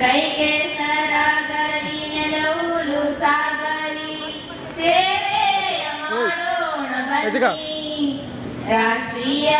ಕೈ ಕೆಸರಾಗಲಿ ನೆಲವುಲು ಸಾಗಲಿ ಸೇವೆಯ ಮಾಡೋಣ ಬನ್ನಿ ರಾಷ್ಟ್ರೀಯ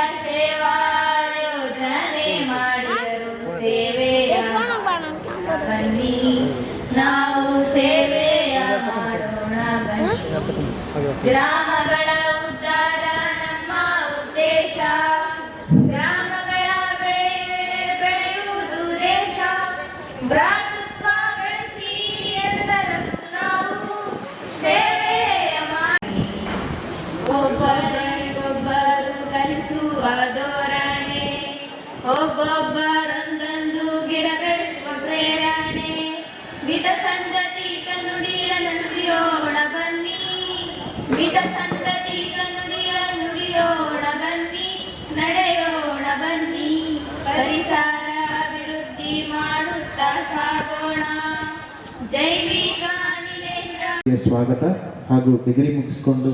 ಸ್ವಾಗತ ಹಾಗೂ ಡಿಗ್ರಿ ಮುಗಿಸಿಕೊಂಡು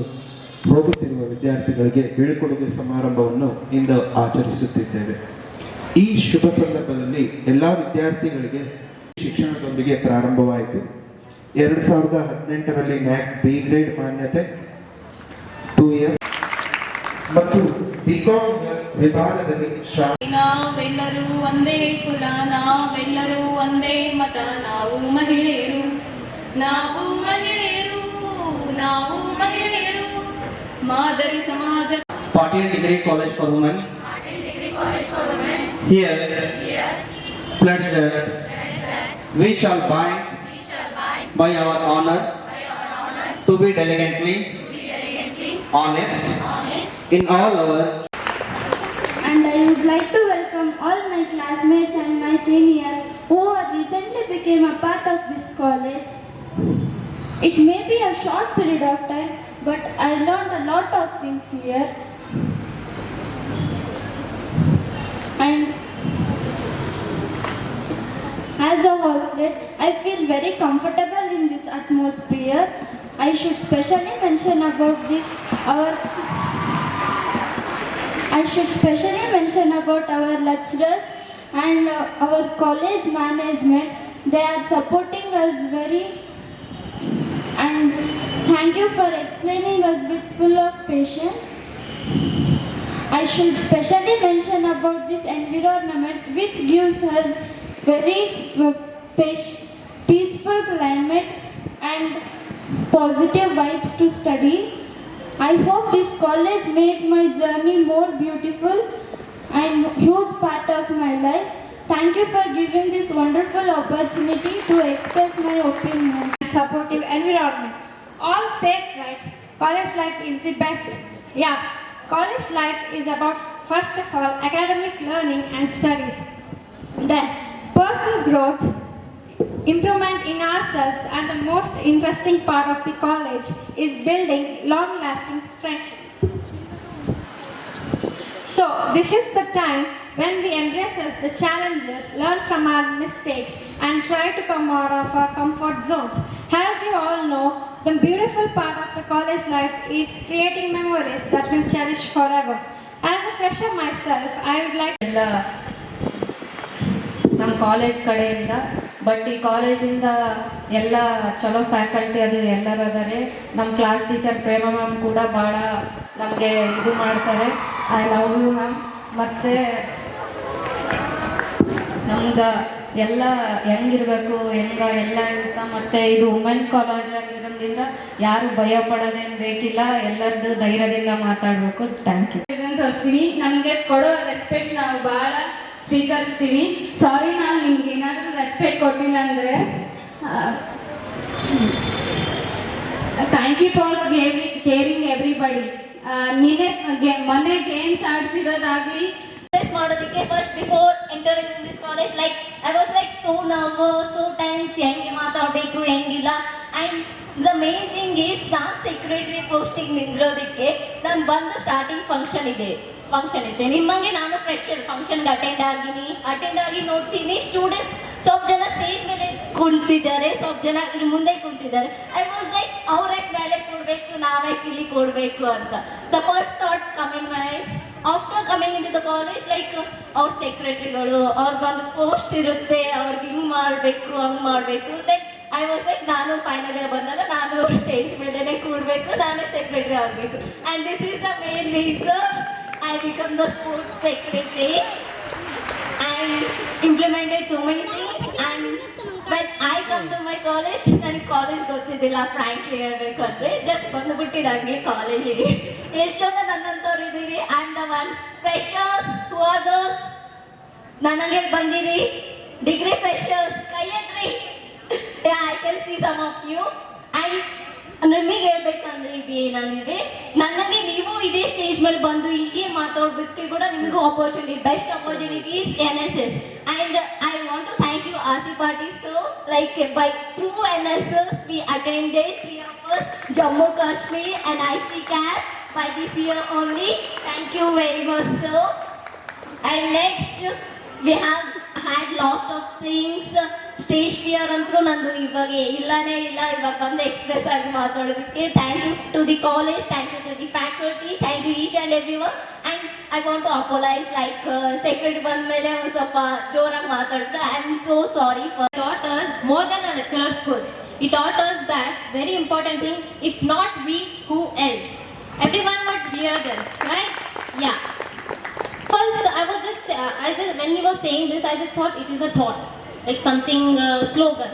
ಹೋಗುತ್ತಿರುವ ವಿದ್ಯಾರ್ಥಿಗಳಿಗೆ ಬೀಳ್ಕೊಡುಗೆ ಸಮಾರಂಭವನ್ನು ಇಂದು ಆಚರಿಸುತ್ತಿದ್ದೇವೆ. ಈ ಶುಭ ಸಂದರ್ಭದಲ್ಲಿ ಎಲ್ಲ ವಿದ್ಯಾರ್ಥಿಗಳಿಗೆ ಶಿಕ್ಷಣದೊಂದಿಗೆ ಪ್ರಾರಂಭವಾಯಿತು. ಎರಡು ಸಾವಿರದ ಹದಿನೆಂಟರಲ್ಲಿ ಮ್ಯಾಕ್ ಬಿ ಗ್ರೇಡ್ ಮಾನ್ಯತೆ ಟೂ ಇಯರ್ಸ್ ಮತ್ತು ಬಿಕಾಮ್ ವಿಭಾಗದಲ್ಲಿ ಶಾ ನಾವೆಲ್ಲರೂ ಒಂದೇ ಕುಲ ನಾವೆಲ್ಲರೂ ಒಂದೇ ಮತ ನಾವು ಮಹಿಳೆಯರು ನಾವು ಮಹಿಳೆಯರು ನಾವು ಮಹಿಳೆಯರು ಮಾದರಿ ಸಮಾಜ Patil Degree College for Women. Here, pledge that we shall bind by our honor to be diligently honest in all our and I would like to welcome all my classmates and my seniors who recently became a part of this college. It may be a short period of time, but I learned a lot of things here. And as a hostlet, I feel very comfortable in this atmosphere. I should specially mention about this our I should specially mention about our lecturers and uh, our college management. They are supporting us very and thank you for explaining us with full of patience. I should specially mention about this environment which gives us very uh, peaceful climate and positive vibes to study. I hope this college made my journey more beautiful and huge part of my life. Thank you for giving this wonderful opportunity to express my opinion. supportive environment. All says right, college life is the best. Yeah, college life is about first of all academic learning and studies. Then personal growth, improvement in ourselves and the most interesting part of the college is building long-lasting friendship. So this is the time when we embrace the challenges, learn from our mistakes and try to come out of our comfort zones. As you all know, the beautiful part of the college life is creating memories that will cherish forever. As a fresher myself, I would like ಎಲ್ಲ ನಮ್ಮ college ಕಡೆಯಿಂದ but ಈ ಕಾಲೇಜಿಂದ ಎಲ್ಲ ಚಲೋ faculty ಅದು ಎಲ್ಲರೂ ಅದಾರೆ. ನಮ್ಮ ಕ್ಲಾಸ್ ಟೀಚರ್ ಪ್ರೇಮ ಮ್ಯಾಮ್ ಕೂಡ ಭಾಳ ನಮಗೆ ಇದು ಮಾಡ್ತಾರೆ. ಐ ಲವ್ ಯು ಮ್ಯಾಮ್ ಮತ್ತು ನಮ್ಗೆ ಎಲ್ಲ ಹೆಂಗಿರ್ಬೇಕು ಹೆಂಗ ಎಲ್ಲ ಅಂತ ಮತ್ತು ಇದು ವುಮೆನ್ ಕಾಲೇಜ್ ಆಗಿರೋದ್ರಿಂದ ಯಾರು ಭಯ ಪಡೋದೇನು ಬೇಕಿಲ್ಲ, ಎಲ್ಲರದ್ದು ಧೈರ್ಯದಿಂದ ಮಾತಾಡಬೇಕು. ಥ್ಯಾಂಕ್ ಯು ತೋರಿಸ್ತೀವಿ ನಮಗೆ ಕೊಡೋ ರೆಸ್ಪೆಕ್ಟ್ ನಾವು ಭಾಳ ಸ್ವೀಕರಿಸ್ತೀವಿ ಸಾರಿ ನಾನು ನಿಮ್ಗೆ ಏನಾದರೂ ರೆಸ್ಪೆಕ್ಟ್ ಕೊಟ್ಟಿಲ್ಲ ಅಂದರೆ thank you for caring everybody ನಿನ್ನೆ ಮೊನ್ನೆ ಗೇಮ್ಸ್ ಆಡಿಸಿರೋದಾಗ್ಲಿ ಮಾಡೋದಕ್ಕೆ first before entering in this college like I was like so nervous so times ಹೆಂಗೆ ಮಾತಾಡಬೇಕು, ಹೆಂಗಿಲ್ಲ. And the main thing is ನಾನು ಸೆಕ್ರೆಟರಿ ಪೋಸ್ಟಿಂಗ್ ನಿಂದಿರೋದಕ್ಕೆ ನಾನು ಬಂದು ಸ್ಟಾರ್ಟಿಂಗ್ ಫಂಕ್ಷನ್ ಇದೆ. ಫಂಕ್ಷನ್ ಇದೆ ನಿಮ್ಮಂಗೆ ನಾನು ಫ್ರೆಶರ್ ಫಂಕ್ಷನ್ಗೆ ಅಟೆಂಡ್ ಆಗಿನಿ ಅಟೆಂಡ್ ಆಗಿ ನೋಡ್ತೀನಿ. ಸ್ಟೂಡೆಂಟ್ಸ್ ಸ್ವಲ್ಪ ಜನ ಸ್ಟೇಜ್ ಮೇಲೆ ಕುಂತಿದ್ದಾರೆ. ಸ್ವಲ್ಪ ಜನ ಇಲ್ಲಿ ಮುಂದೆ ಕುಂತಿದ್ದಾರೆ. ಐ ವಾಸ್ ಲೈಕ್ ಅವ್ರ್ಯಾಕೆ ಮೇಲೆ ಕೊಡಬೇಕು, ನಾವ್ಯಾಕೆ ಇಲ್ಲಿ ಕೊಡಬೇಕು ಅಂತ. The first thought coming wise after coming in the college like ಅವ್ರ ಸೆಕ್ರೆಟರಿಗಳು ಅವ್ರಿಗೊಂದು ಪೋಸ್ಟ್ ಇರುತ್ತೆ. ಅವ್ರಿಗೆ ಹಿಂಗ್ ಮಾಡಬೇಕು, ಹಂಗ್ ಮಾಡಬೇಕು. ಲೈಕ್ ಐ ವಾಸ್ ಲೈಕ್ ನಾನು ಫೈನಲ್ ಇಯರ್ ಬಂದಾಗ ನಾನು ಸ್ಟೇಜ್ ಮೇಲೆನೆ ಕೂಡಬೇಕು. ನಾನೇ ಸೆಕ್ರೆಟರಿ ಆಗಬೇಕು. And this is the main reason I become the sports secretary and implemented so many things, and when I come to my college, ನನಗೆ college ಗೊತ್ತಿದ್ದಿಲ್ಲ frankly ಹೇಳ್ಬೇಕು ಅಂದರೆ. ಜಸ್ಟ್ ಬಂದುಬಿಟ್ಟಿದ್ದು ಹಂಗೆ ಕಾಲೇಜಿಗೆ ಎಷ್ಟೊಂದು ನನ್ನಂಥವ್ರು ಇದ್ದೀರಿ? And the one who are ನನಗೆ ಬಂದಿರಿ. ಡಿಗ್ರಿ ಫ್ರೆಶರ್ಸ್ ಕೈ ಎತ್ರಿ I can see some of you and ನಿಮಗೆ ಹೇಳ್ಬೇಕಂದ್ರೆ ಇದು ಏನಂದ್ರೆ ನನಗೆ ನೀವು ಇದೇ ಸ್ಟೇಜ್ ಮೇಲೆ ಬಂದು ಹೀಗೆ ಮಾತಾಡೋದಕ್ಕೆ ಕೂಡ ನಿಮಗೂ opportunity best opportunities N S S and I want to thank you ಆಸಿ party so like by through N S S we attended three hours Jammu Kashmir and I see by this year only thank you very much sir And next we have had ಲಾಸ್ಟ್ of things stage fear ಅಂತೂ ನಂದು ಇವಾಗ ಇಲ್ಲನೇ ಇಲ್ಲ. ಇವಾಗ ಬಂದು express ಆಗಿ ಮಾತಾಡೋದಕ್ಕೆ. Thank you to the college thank you to the faculty thank you each and every one and I want to apologise like secretary ಬಂದ ಮೇಲೆ ಒಂದು ಸ್ವಲ್ಪ ಜೋರಾಗಿ ಮಾತಾಡಿದ್ರೆ. I am so sorry for daughters more more uh a lecturer could. He taught very important thing if not we who else every one what here hear uh, when he was saying this, I just thought it is a thought, like something uh, slogan.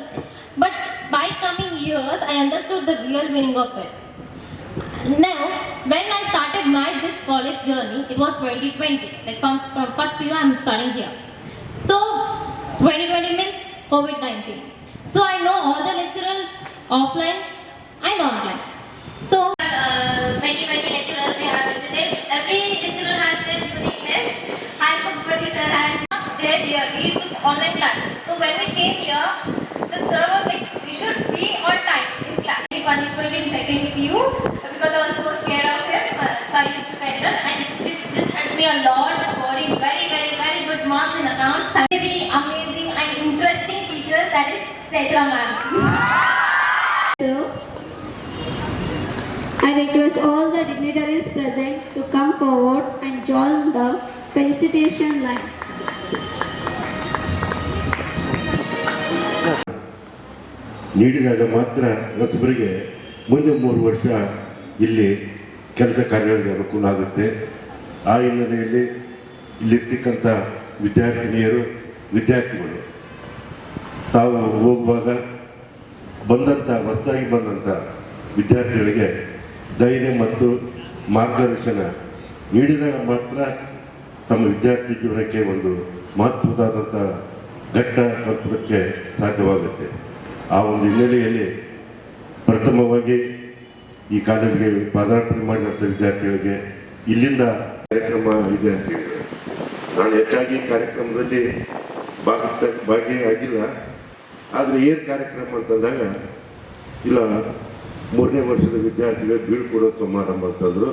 But by coming years, I understood the real meaning of it. Now, when I started my this college journey, it was 2020. Like from, from first year, I'm starting here. So, 2020 means COVID-19. So I know all the lecturers offline and online. So, uh, 2020 lecturers we have visited. Every lecturer has their uniqueness. Sir has not there here. We took online classes. So when we came here, the sir was like, we should be on time in class. Punishment in second view because I was so scared of him. I used to of, and this, this helped me a lot. Scoring very, very, very good marks in accounts. Very amazing and interesting teacher that is Chaitra ma'am. I request all the dignitaries present to come forward and join the felicitation line. ನೀಡಿದಾಗ ಮಾತ್ರ ಇವತ್ತೊಬ್ಬರಿಗೆ ಮುಂದೆ ಮೂರು ವರ್ಷ ಇಲ್ಲಿ ಕೆಲಸ ಕಾರ್ಯಗಳಿಗೆ ಅನುಕೂಲ ಆಗುತ್ತೆ ಆ ಹಿನ್ನೆಲೆಯಲ್ಲಿ ಇಲ್ಲಿರ್ತಕ್ಕಂಥ ವಿದ್ಯಾರ್ಥಿನಿಯರು, ವಿದ್ಯಾರ್ಥಿಗಳು, ತಾವು ಹೋಗುವಾಗ ಬಂದಂಥ, ಹೊಸದಾಗಿ ಬಂದಂಥ ವಿದ್ಯಾರ್ಥಿಗಳಿಗೆ ಧೈರ್ಯ ಮತ್ತು ಮಾರ್ಗದರ್ಶನ ನೀಡಿದಾಗ ಮಾತ್ರ ತಮ್ಮ ವಿದ್ಯಾರ್ಥಿ ಜೀವನಕ್ಕೆ ಒಂದು ಮಹತ್ವದಾದಂಥ ಘಟ್ಟ ತಲುಪೋದಕ್ಕೆ ಸಾಧ್ಯವಾಗುತ್ತೆ. ಆ ಒಂದು ಹಿನ್ನೆಲೆಯಲ್ಲಿ ಪ್ರಥಮವಾಗಿ ಈ ಕಾಲೇಜಿಗೆ ಪಾದಾರ್ಪಣೆ ಮಾಡಿದಂಥ ವಿದ್ಯಾರ್ಥಿಗಳಿಗೆ ಇಲ್ಲಿಂದ ಕಾರ್ಯಕ್ರಮ ಇದೆ ಅಂತ ಹೇಳಿದರೆ. ನಾನು ಹೆಚ್ಚಾಗಿ ಕಾರ್ಯಕ್ರಮದಲ್ಲಿ ಭಾಗ ಭಾಗಿಯಾಗಿಲ್ಲ. ಆದರೆ ಏನು ಕಾರ್ಯಕ್ರಮ ಅಂತಂದಾಗ ಇಲ್ಲ, ಮೂರನೇ ವರ್ಷದ ವಿದ್ಯಾರ್ಥಿಗಳು ಬೀಳ್ಕೊಡೋ ಸಮಾರಂಭ ಅಂತಂದರು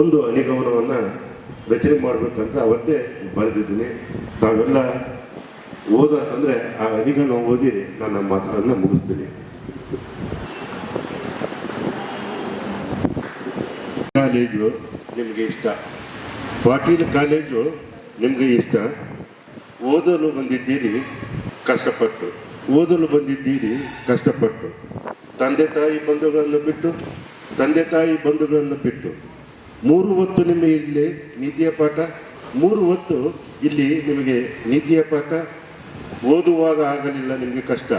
ಒಂದು ಅನಿಗಮನವನ್ನು ರಚನೆ ಮಾಡಬೇಕಂತ ಅವತ್ತೇ ಬರೆದಿದ್ದೀನಿ. ತಾವೆಲ್ಲ ಓದ ಅಂದರೆ ಆ ಅನಿಗಮನ ಓದಿ ನನ್ನ ಮಾತುಗಳನ್ನು ಮುಗಿಸ್ತೀನಿ. ಕಾಲೇಜು ನಿಮಗೆ ಇಷ್ಟ? ಪಾಟೀಲ್ ಕಾಲೇಜು ನಿಮಗೆ ಇಷ್ಟ? ಓದಲು ಬಂದಿದ್ದೀರಿ, ಕಷ್ಟಪಟ್ಟು. ಓದಲು ಬಂದಿದ್ದೀರಿ, ಕಷ್ಟಪಟ್ಟು. ತಂದೆ ತಾಯಿ ಬಂಧುಗಳನ್ನು ಬಿಟ್ಟು, ತಂದೆ ತಾಯಿ ಬಂಧುಗಳನ್ನು ಬಿಟ್ಟು. ಮೂರು ಹೊತ್ತು ನಿಮಗೆ ಇಲ್ಲಿ ನೀತಿಯ ಪಾಠ, ಮೂರು ಹೊತ್ತು ಇಲ್ಲಿ ನಿಮಗೆ ನೀತಿಯ ಪಾಠ. ಓದುವಾಗ ಆಗಲಿಲ್ಲ ನಿಮಗೆ ಕಷ್ಟ.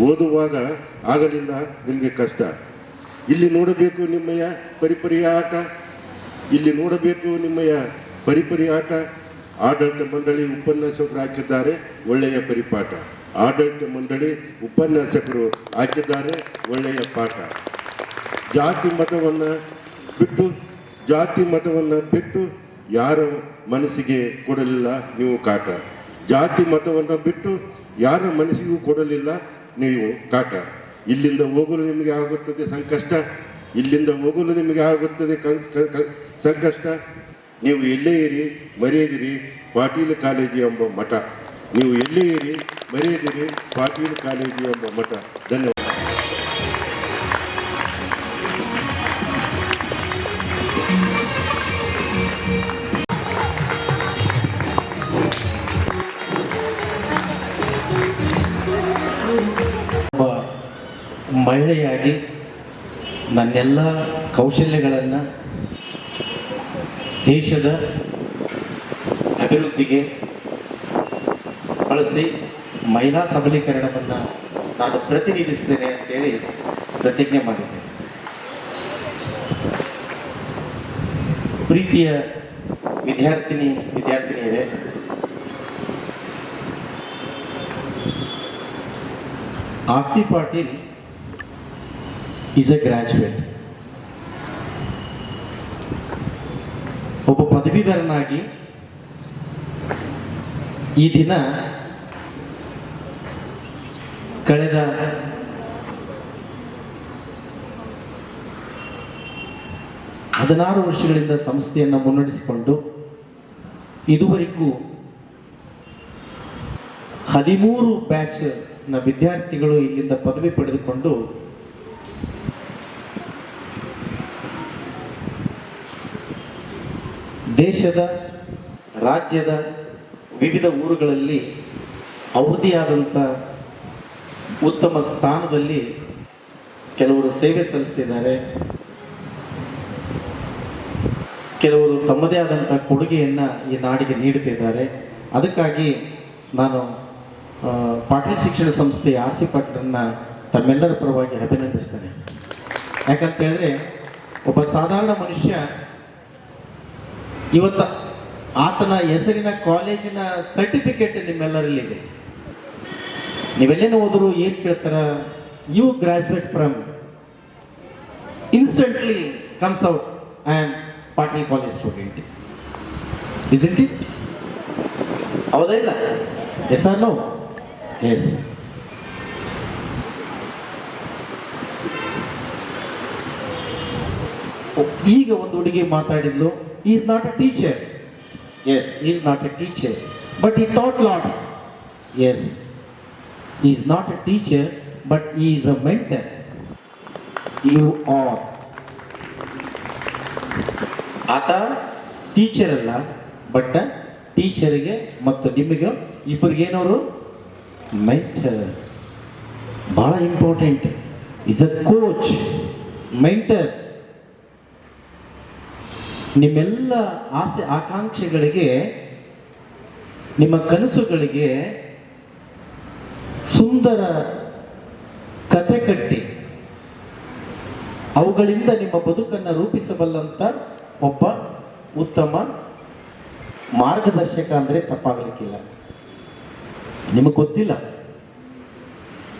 ಓದುವಾಗ ಆಗಲಿಲ್ಲ ನಿಮಗೆ ಕಷ್ಟ. ಇಲ್ಲಿ ನೋಡಬೇಕು ನಿಮ್ಮಯ್ಯ ಪರಿಪರಿಯ ಆಟ. ಇಲ್ಲಿ ನೋಡಬೇಕು ನಿಮ್ಮಯ್ಯ ಪರಿಪರಿ ಆಟ. ಆಡಳಿತ ಮಂಡಳಿ ಉಪನ್ಯಾಸಕರು ಹಾಕಿದ್ದಾರೆ, ಒಳ್ಳೆಯ ಪರಿಪಾಠ. ಆಡಳಿತ ಮಂಡಳಿ ಉಪನ್ಯಾಸಕರು ಹಾಕಿದ್ದಾರೆ, ಒಳ್ಳೆಯ ಪಾಠ. ಜಾತಿ ಮತವನ್ನು ಬಿಟ್ಟು ಜಾತಿ ಮತವನ್ನು ಬಿಟ್ಟು ಯಾರ ಮನಸ್ಸಿಗೆ ಕೊಡಲಿಲ್ಲ, ನೀವು ಕಾಟ. ಜಾತಿ ಮತವನ್ನು ಬಿಟ್ಟು ಯಾರ ಮನಸ್ಸಿಗೂ ಕೊಡಲಿಲ್ಲ, ನೀವು ಕಾಟ. ಇಲ್ಲಿಂದ ಹೋಗಲು ನಿಮಗೆ ಆಗುತ್ತದೆ ಸಂಕಷ್ಟ. ಇಲ್ಲಿಂದ ಹೋಗಲು ನಿಮಗೆ ಆಗುತ್ತದೆ ಸಂಕಷ್ಟ. ನೀವು ಎಲ್ಲೇ ಇರಿ, ಮರೆಯದಿರಿ, ಪಾಟೀಲ್ ಕಾಲೇಜು ಎಂಬ ಮಠ. ನೀವು ಎಲ್ಲೇ ಇರಿ, ಮರೆಯದಿರಿ, ಪಾಟೀಲ್ ಕಾಲೇಜು ಎಂಬ ಮಠ. ಧನ್ಯವಾದ. ಮಹಿಳೆಯಾಗಿ ನನ್ನೆಲ್ಲ ಕೌಶಲ್ಯಗಳನ್ನು ದೇಶದ ಅಭಿವೃದ್ಧಿಗೆ ಬಳಸಿ ಮಹಿಳಾ ಸಬಲೀಕರಣವನ್ನು ನಾನು ಪ್ರತಿನಿಧಿಸ್ತೇನೆ ಅಂತೇಳಿ ಪ್ರತಿಜ್ಞೆ ಮಾಡಿದ್ದೆ ಪ್ರೀತಿಯ ವಿದ್ಯಾರ್ಥಿನಿ, ವಿದ್ಯಾರ್ಥಿನಿಯರೇ, R C Patil is a graduate ಒಬ್ಬ ಪದವೀಧರನಾಗಿ ಈ ದಿನ ಕಳೆದ ಹದಿನಾರು ವರ್ಷಗಳಿಂದ ಸಂಸ್ಥೆಯನ್ನು ಮುನ್ನಡೆಸಿಕೊಂಡು ಇದುವರೆಗೂ ಹದಿಮೂರು ಬ್ಯಾಚ್ನ ವಿದ್ಯಾರ್ಥಿಗಳು ಇಲ್ಲಿಂದ ಪದವಿ ಪಡೆದುಕೊಂಡು ದೇಶದ, ರಾಜ್ಯದ ವಿವಿಧ ಊರುಗಳಲ್ಲಿ ಅವಧಿಯಾದಂಥ ಉತ್ತಮ ಸ್ಥಾನದಲ್ಲಿ ಕೆಲವರು ಸೇವೆ ಸಲ್ಲಿಸ್ತಿದ್ದಾರೆ. ಕೆಲವರು ತಮ್ಮದೇ ಆದಂಥ ಕೊಡುಗೆಯನ್ನು ಈ ನಾಡಿಗೆ ನೀಡುತ್ತಿದ್ದಾರೆ. ಅದಕ್ಕಾಗಿ ನಾನು ಪಾಟೀಲ್ ಶಿಕ್ಷಣ ಸಂಸ್ಥೆ ಆರ್ ಸಿ ಪಾಟೀಲನ್ನ ತಮ್ಮೆಲ್ಲರ ಪರವಾಗಿ ಅಭಿನಂದಿಸ್ತೇನೆ. ಯಾಕಂತೇಳಿದ್ರೆ, ಒಬ್ಬ ಸಾಧಾರಣ ಮನುಷ್ಯ ಇವತ್ತು ಆತನ ಹೆಸರಿನ ಕಾಲೇಜಿನ ಸರ್ಟಿಫಿಕೇಟ್ ನಿಮ್ಮೆಲ್ಲರಲ್ಲಿದೆ. ನೀವೆಲ್ಲೇನು ಹೋದ್ರು ಏನು ಕೇಳ್ತಾರ? You graduate from instantly comes out I am Patil college student is it ಹೌದಾ ಇಲ್ಲ? ಎಸ್ ಆರ್ ನೋ ಎಸ್ ಈಗ ಒಂದು ಹುಡುಗಿ ಮಾತಾಡಿದ್ಲು. Is not a teacher yes is not a teacher but he thought lots yes is not a teacher but is a mentor you are ಆತ? Teacher ಅಲ್ಲ but ಟೀಚರಿಗೆ ಮತ್ತು ನಿಮಗೆ ಇಬ್ಬರಿಗೇನವರು ಮೆಂಟರ್ ಭಾಳ important is a coach mentor ನಿಮ್ಮೆಲ್ಲ ಆಸೆ ಆಕಾಂಕ್ಷೆಗಳಿಗೆ, ನಿಮ್ಮ ಕನಸುಗಳಿಗೆ ಸುಂದರ ಕತೆ ಕಟ್ಟಿ. ಅವುಗಳಿಂದ ನಿಮ್ಮ ಬದುಕನ್ನು ರೂಪಿಸಬಲ್ಲಂಥ ಒಬ್ಬ ಉತ್ತಮ ಮಾರ್ಗದರ್ಶಕ ಅಂದರೆ ತಪ್ಪಾಗಲಿಕ್ಕಿಲ್ಲ. ನಿಮಗೆ ಗೊತ್ತಿಲ್ಲ.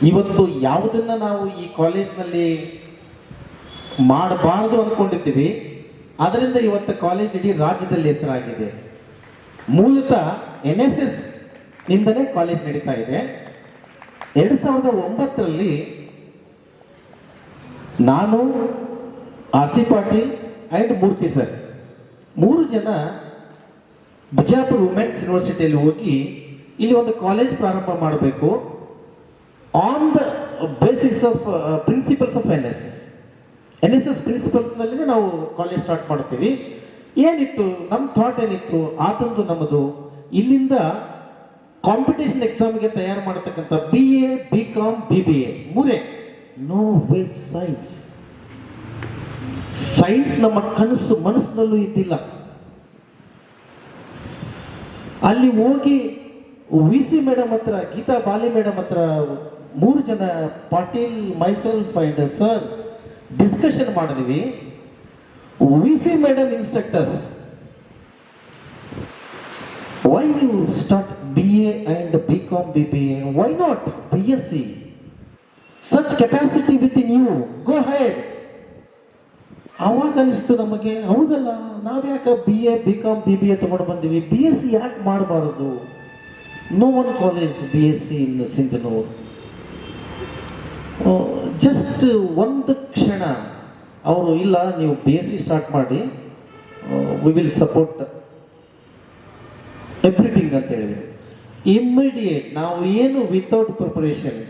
ಇವತ್ತು ಯಾವುದನ್ನು ನಾವು ಈ ಕಾಲೇಜ್ನಲ್ಲಿ ಮಾಡಬಾರದು ಅಂದ್ಕೊಂಡಿದ್ದೀವಿ ಅದರಿಂದ ಇವತ್ತು ಕಾಲೇಜ್ ಇಡೀ ರಾಜ್ಯದಲ್ಲಿ ಹೆಸರಾಗಿದೆ. ಮೂಲತಃ ಎನ್ ಎಸ್ ಎಸ್ ನಿಂದಲೇ ಕಾಲೇಜ್ ನಡೀತಾ ಇದೆ. ಎರಡು ಸಾವಿರದ ಒಂಬತ್ತರಲ್ಲಿ ನಾನು R C Patil and Murthy sir. ಮೂರು ಜನ ಬಿಜಾಪುರ್ ವುಮೆನ್ಸ್ ಯೂನಿವರ್ಸಿಟಿಯಲ್ಲಿ ಹೋಗಿ ಇಲ್ಲಿ ಒಂದು ಕಾಲೇಜ್ ಪ್ರಾರಂಭ ಮಾಡಬೇಕು. On the basis of principles of N S S N S S ಪ್ರಿನ್ಸಿಪಲ್ಸ್ನಲ್ಲಿ ನಾವು ಕಾಲೇಜ್ ಸ್ಟಾರ್ಟ್ ಮಾಡ್ತೀವಿ. ಏನಿತ್ತು? ನಮ್ಮ ಥಾಟ್ ಏನಿತ್ತು? ಆತಂದು ನಮ್ಮದು. ಇಲ್ಲಿಂದ ಕಾಂಪಿಟೇಷನ್ ಎಕ್ಸಾಮ್ಗೆ ತಯಾರು ಮಾಡತಕ್ಕಂಥ B A B com B B A ಮೂರೇ. ನೋ ವೇ ಸೈನ್ಸ್ ಸೈನ್ಸ್ ನಮ್ಮ ಕನಸು, ಮನಸ್ಸಿನಲ್ಲೂ ಇದ್ದಿಲ್ಲ. ಅಲ್ಲಿ ಹೋಗಿ ವಿ ಸಿ ಮೇಡಮ್ ಹತ್ರ, ಗೀತಾ ಬಾಲಿ ಮೇಡಮ್ ಹತ್ರ ಮೂರು ಜನ Patil myself and sir discussion ಮಾಡಿದ್ವಿ. V C madam instructors why you start B A and B com B B A why not B S C such capacity with in you go head ಅವಾಗ ಅನಿಸ್ತು ನಮಗೆ, ಹೌದಲ್ಲ, ನಾವ್ಯಾಕೆ B A B com B B A ತಗೊಂಡು ಬಂದೀವಿ. B S C ಯಾಕೆ ಮಾಡಬಾರದು? No one college B S C in Sindhanur just ಒಂದು ಕ್ಷಣ ಅವರು, ಇಲ್ಲ, ನೀವು ಬಿ ಎಸ್ ಸಿ ಸ್ಟಾರ್ಟ್ ಮಾಡಿ ವಿ ವಿಲ್ ಸಪೋರ್ಟ್ ಎವ್ರಿಥಿಂಗ್ ಅಂತ ಹೇಳಿದ್ರು. ಇಮ್ಮಿಡಿಯೇಟ್ ನಾವು ಏನು ವಿತೌಟ್ ಪ್ರಿಪರೇಷನ್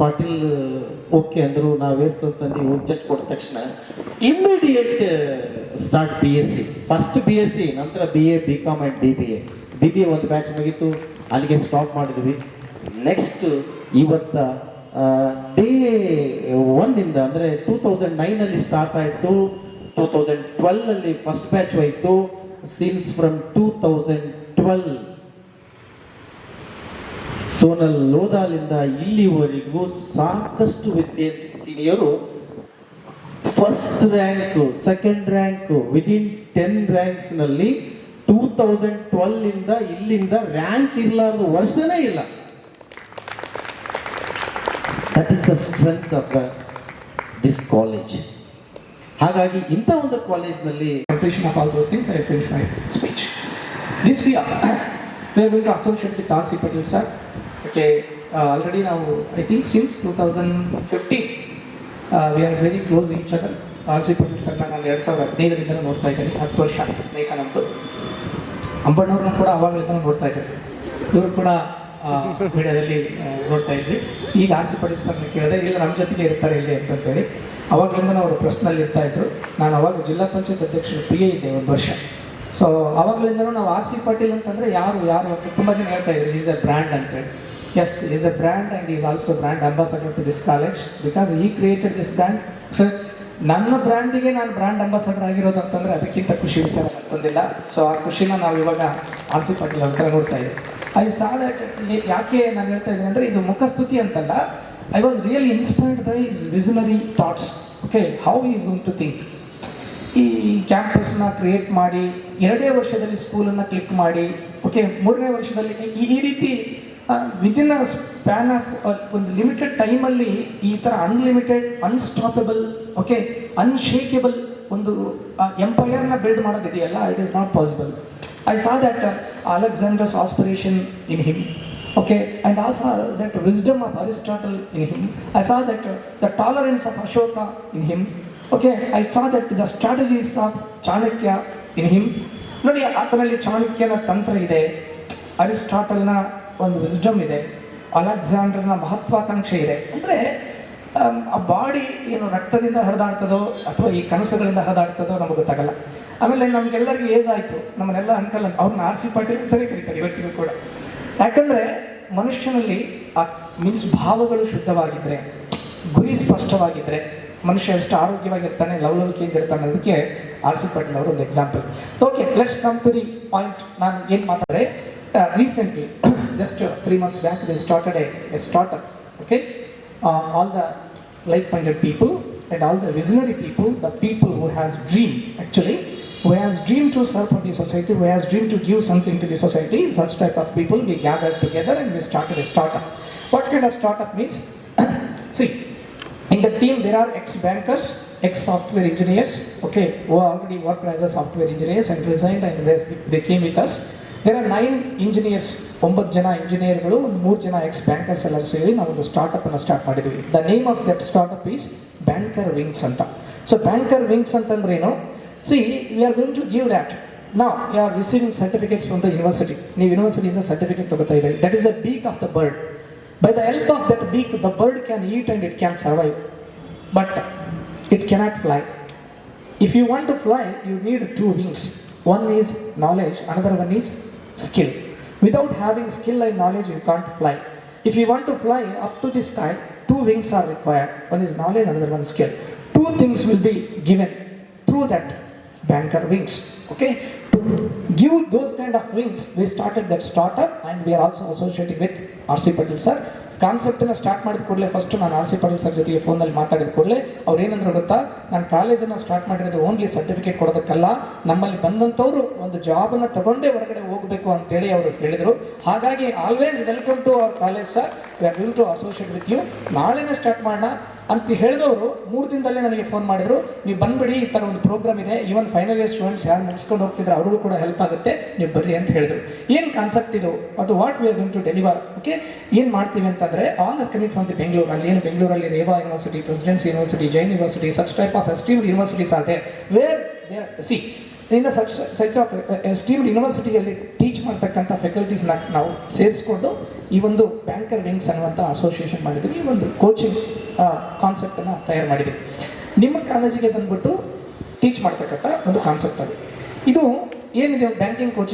ಪಾಟೀಲ್, ಓಕೆ ಅಂದರು, ನಾವು ಅಂತ ನೀವು ಜಸ್ಟ್ ಕೊಟ್ಟ ತಕ್ಷಣ immediate start B S C first B S C ನಂತರ B A B com and B B A B B A ಒಂದು ಬ್ಯಾಚ್ ಮುಗೀತು, ಅಲ್ಲಿಗೆ ಸ್ಟಾಪ್ ಮಾಡಿದ್ವಿ. ನೆಕ್ಸ್ಟ್ ಇವತ್ತ ಡೇ ಒಂದಿಂದ ಅಂದರೆ ಟೂ ತೌಸಂಡ್ ನೈನಲ್ಲಿ ಸ್ಟಾರ್ಟ್ ಆಯಿತು ಟೂ ತೌಸಂಡ್ ಟ್ವೆಲ್ನಲ್ಲಿ ಫಸ್ಟ್ ಬ್ಯಾಚ್ ಹೋಯಿತು since from two thousand twelve Sonal ಲೋದಾಲಿಂದ ಇಲ್ಲಿವರೆಗೂ ಸಾಕಷ್ಟು ವಿದ್ಯಾರ್ಥಿನಿಯರು first rank second rank within ten ರ್ಯಾಂಕ್ಸ್ನಲ್ಲಿ two thousand twelve ಇಂದ ಇಲ್ಲಿಂದ ರ್ಯಾಂಕ್ ಇರಲಾರ್ದು ವರ್ಷನೇ ಇಲ್ಲ that is the strength of this college ಹಾಗಾಗಿ ಇಂಥ ಒಂದು ಕಾಲೇಜ್ನಲ್ಲಿ completion of all those things, I finish my speech. This year, we are going to associate with R.C. Patel sir. Okay, uh, already now, I think since 2015, uh, we are very close each other. R C Patel sir ನಾನು ಎರಡು ಸಾವಿರದ ಹದಿನೈದರಿಂದ ನೋಡ್ತಾ ಇದ್ದೀನಿ ಹತ್ತು ವರ್ಷ ಸ್ನೇಹ ನಮ್ಮದು ಅಂಬಣ್ಣವ್ರನ್ನ ಕೂಡ ಅವಾಗಲಿಂದ ನೋಡ್ತಾ ಇದ್ದಾರೆ ಇವರು ಕೂಡ ಮೀಡಿಯಾದಲ್ಲಿ ನೋಡ್ತಾ ಇದ್ವಿ. ಈಗ ಆರ್ ಸಿ ಪಟೇಲ್ ಸರ್ನ ಕೇಳಿದೆ, ಇಲ್ಲ ನಮ್ಮ ಜೊತೆಗೆ ಇರ್ತಾರೆ ಇಲ್ಲಿ ಅಂತಂತೇಳಿ ಅವಾಗಲಿಂದ ಅವರು ಪ್ರೆಸ್ನಲ್ಲಿ ಇರ್ತಾ ಇದ್ರು. ನಾನು ಅವಾಗ ಜಿಲ್ಲಾ ಪಂಚಾಯತ್ ಅಧ್ಯಕ್ಷರು ಪ್ರಿಯ ಇದ್ದೆ ಒಂದು ವರ್ಷ. ಸೊ ಅವಾಗಲಿಂದನೂ ನಾವು ಆರ್ ಸಿ ಪಾಟೀಲ್ ಅಂತಂದರೆ ಯಾರು ಯಾರು ಅಂತ ತುಂಬ ಜನ ಹೇಳ್ತಾ ಇದ್ರು ಈಸ್ ಅ ಬ್ರ್ಯಾಂಡ್ ಅಂತೇಳಿ yes is a brand and is also brand ambassador to this college because he created this brand sir ನನ್ನ ಬ್ರ್ಯಾಂಡಿಗೆ ನಾನು ಬ್ರ್ಯಾಂಡ್ ಅಂಬಾಸಡರ್ ಆಗಿರೋದು ಅಂತಂದರೆ ಅದಕ್ಕಿಂತ ಖುಷಿ ವಿಚಾರ ಮತ್ತೊಂದಿಲ್ಲ. ಸೊ ಆ ಖುಷಿನ ನಾವು ಇವಾಗ ಆಸೆ ಪಾಟೀಲ್ ಹತ್ರ ನೋಡ್ತಾ ಇದ್ದೀವಿ ಐ ಸಾಧ ಯಾಕೆ ನಾನು ಹೇಳ್ತಾ ಇದ್ದೀನಿ ಅಂದರೆ ಇದು ಮುಖಸ್ತುತಿ ಅಂತಲ್ಲ. I was really inspired by his visionary thoughts okay how is going to think ಈ ಕ್ಯಾಂಪಸ್ನ ಕ್ರಿಯೇಟ್ ಮಾಡಿ, ಎರಡೇ ವರ್ಷದಲ್ಲಿ ಸ್ಕೂಲನ್ನು ಕ್ಲಿಕ್ ಮಾಡಿ ಓಕೆ ಮೂರನೇ ವರ್ಷದಲ್ಲಿ ಈ ರೀತಿ ವಿದಿನ್ ಅ ಸ್ಪ್ಯಾನ್ ಆಫ್ ಒಂದು ಲಿಮಿಟೆಡ್ ಟೈಮಲ್ಲಿ ಈ ಥರ ಅನ್ಲಿಮಿಟೆಡ್ ಅನ್ಸ್ಟಾಪಬಲ್ ಓಕೆ ಅನ್ಶೇಕೆಬಲ್ ಒಂದು ಎಂಪೈರ್ನ build ಮಾಡೋದಿದೆಯಲ್ಲ it is not possible I saw that Alexander's aspiration in him okay and I saw that wisdom of Aristotle in him I saw that the tolerance of Ashoka in him okay I saw that the strategies of Chanakya in him ನೋಡಿ, ಆತನಲ್ಲಿ ಚಾಣಕ್ಯನ ತಂತ್ರ ಇದೆ. ಅರಿಸ್ಟಾಟಲ್ನ ಒಂದು wisdom ಇದೆ. ಅಲೆಕ್ಸಾಂಡರ್ನ ಮಹತ್ವಾಕಾಂಕ್ಷೆ ಇದೆ. ಅಂದರೆ ಆ ಬಾಡಿ ಏನು ರಕ್ತದಿಂದ ಹರಿದಾಡ್ತದೋ ಅಥವಾ ಈ ಕನಸುಗಳಿಂದ ಹರಿದಾಡ್ತದೋ ನಮಗೆ ಗೊತ್ತಾಗಲ್ಲ. ಆಮೇಲೆ ನಮಗೆಲ್ಲರಿಗೂ ಏಜ್ ಆಯಿತು. ನಮ್ಮನ್ನೆಲ್ಲ ಅಂಕಲ್ ಅಂತ ಅವ್ರನ್ನ ಆರ್ ಸಿ ಪಾಟೀಲ್ ಅಂತಲೇ ಕರೀತಾರೆ ಇವತ್ತಿಗೂ ಕೂಡ. ಯಾಕಂದರೆ, ಮನುಷ್ಯನಲ್ಲಿ, ಆ ಮೀನ್ಸ್ ಭಾವಗಳು ಶುದ್ಧವಾಗಿದ್ದರೆ ಗುರಿ ಸ್ಪಷ್ಟವಾಗಿದ್ದರೆ ಮನುಷ್ಯ ಎಷ್ಟು ಆರೋಗ್ಯವಾಗಿರ್ತಾನೆ ಲವಲವಿಕೆಯಿಂದ ಇರ್ತಾನೆ ಅದಕ್ಕೆ ಆರ್ ಸಿ ಪಾಟೀಲ್ ಅವರು ಒಂದು example okay plus come the point ನಾನು ಏನು ಮಾತಾಡಿದೆ? Recently just uh, three months back we started a, a startup, okay? Uh, all the like-minded people and all the visionary people, the people who has dream actually, who has dream to serve for the society, who has dream to give something to the society, such type of people we gathered together and we started a startup. What kind of startup means? See, in the team there are ex-bankers, ex-software engineers, okay, who already worked as a software engineers and resigned and they came with us. There are nine engineers ಒಂಬತ್ತು ಜನ ಇಂಜಿನಿಯರ್ಗಳು ಒಂದು ಮೂರು ಜನ X bankers ಎಲ್ಲ ಸೇರಿ ನಾವು ಒಂದು ಸ್ಟಾರ್ಟ್ಅಪ್ ಅನ್ನು ಸ್ಟಾರ್ಟ್ ಮಾಡಿದ್ವಿ. The name of that startup is banker wings ಅಂತ. ಸೊ ಬ್ಯಾಂಕರ್ ವಿಂಗ್ಸ್ ಅಂತಂದ್ರೆ ಏನು? See we are going to give that ನಾವು you are receiving certificates from the university ನೀವು ಯೂನಿವರ್ಸಿಟಿಯಿಂದ ಸರ್ಟಿಫಿಕೇಟ್ ತಗೋತಾ ಇದ್ದೀರಿ. That is the beak of the bird by the help of that beak the bird can eat and it can survive but it cannot fly if you want to fly you need two wings one is knowledge, another one is skill. Without having skill and knowledge, you can't fly. If you want to fly up to the sky, two wings are required. One is knowledge, another one skill. Two things will be given through that banker wings. Okay? To give those kind of wings, we started that startup and we are also associated with RC Patel sir. ಕಾನ್ಸೆಪ್ಟನ್ನು start ಮಾಡಿದ ಕೂಡಲೇ first ನಾನು R C Patil sir ಜೊತೆಗೆ ಫೋನಲ್ಲಿ ಮಾತಾಡಿದ ಕೂಡಲೇ ಅವ್ರು ಏನಂದ್ರು ಗೊತ್ತಾ? ನಾನು ಕಾಲೇಜನ್ನು ಸ್ಟಾರ್ಟ್ ಮಾಡಿರೋದು ಓನ್ಲಿ ಸರ್ಟಿಫಿಕೇಟ್ ಕೊಡೋದಕ್ಕಲ್ಲ. ನಮ್ಮಲ್ಲಿ ಬಂದಂಥವ್ರು ಒಂದು ಜಾಬನ್ನು ತಗೊಂಡೇ ಹೊರಗಡೆ ಹೋಗಬೇಕು ಅಂತೇಳಿ ಅವರು ಹೇಳಿದರು. ಹಾಗಾಗಿ always welcome to our college sir we are will to associate with you ನಾಳೆನೇ ಸ್ಟಾರ್ಟ್ ಮಾಡೋಣ. ಅಂತ ಹೇಳಿದವರು ಮೂರು ದಿನದಲ್ಲೇ ನನಗೆ ಫೋನ್ ಮಾಡಿದರು. ನೀವು ಬಂದ್ಬಿಡಿ, ಈ ಥರ ಒಂದು ಪ್ರೋಗ್ರಾಮ್ ಇದೆ. ಈವನ್ ಫೈನಲ್ ಇಯರ್ ಸ್ಟೂಡೆಂಟ್ಸ್ ಯಾರು ಮುಗಿಸ್ಕೊಂಡು ಹೋಗ್ತಿದ್ರೆ ಅವ್ರಿಗೂ ಕೂಡ ಹೆಲ್ಪ್ ಆಗುತ್ತೆ. ನೀವು ಬರ್ರಿ ಅಂತ ಹೇಳಿದ್ರು. ಏನು ಕಾನ್ಸೆಪ್ಟ್ ಇದು? ಅದು what we are going to deliver okay ಏನು ಮಾಡ್ತೀವಿ ಅಂತಂದರೆ all are coming from the Bengaluru ಅಲ್ಲಿ, ಏನು ಬೆಂಗಳೂರಲ್ಲಿ Reva university Presidency university Jain university such type of esteemed universities ಆದರೆ there were there see in such such of esteemed ಯೂನಿವರ್ಸಿಟಿಯಲ್ಲಿ teach ಮಾಡ್ತಕ್ಕಂಥ ಫೆಕಲ್ಟೀಸ್ನ ನಾವು ಸೇರಿಸ್ಕೊಂಡು ಈ ಒಂದು ಬ್ಯಾಂಕರ್ ವಿಂಗ್ಸ್ ಅನ್ನುವಂಥ ಅಸೋಸಿಯೇಷನ್ ಮಾಡಿದ್ವಿ ಈ ಒಂದು ಕೋಚಿಂಗ್ ಕಾನ್ಸೆಪ್ಟನ್ನು ತಯಾರು ಮಾಡಿದ್ವಿ ನಿಮ್ಮ ಕಾಲೇಜಿಗೆ ಬಂದ್ಬಿಟ್ಟು ಟೀಚ್ ಮಾಡ್ತಕ್ಕಂಥ ಒಂದು ಕಾನ್ಸೆಪ್ಟ್ ಅದು. ಇದು ಏನಿದೆ? Banking coaching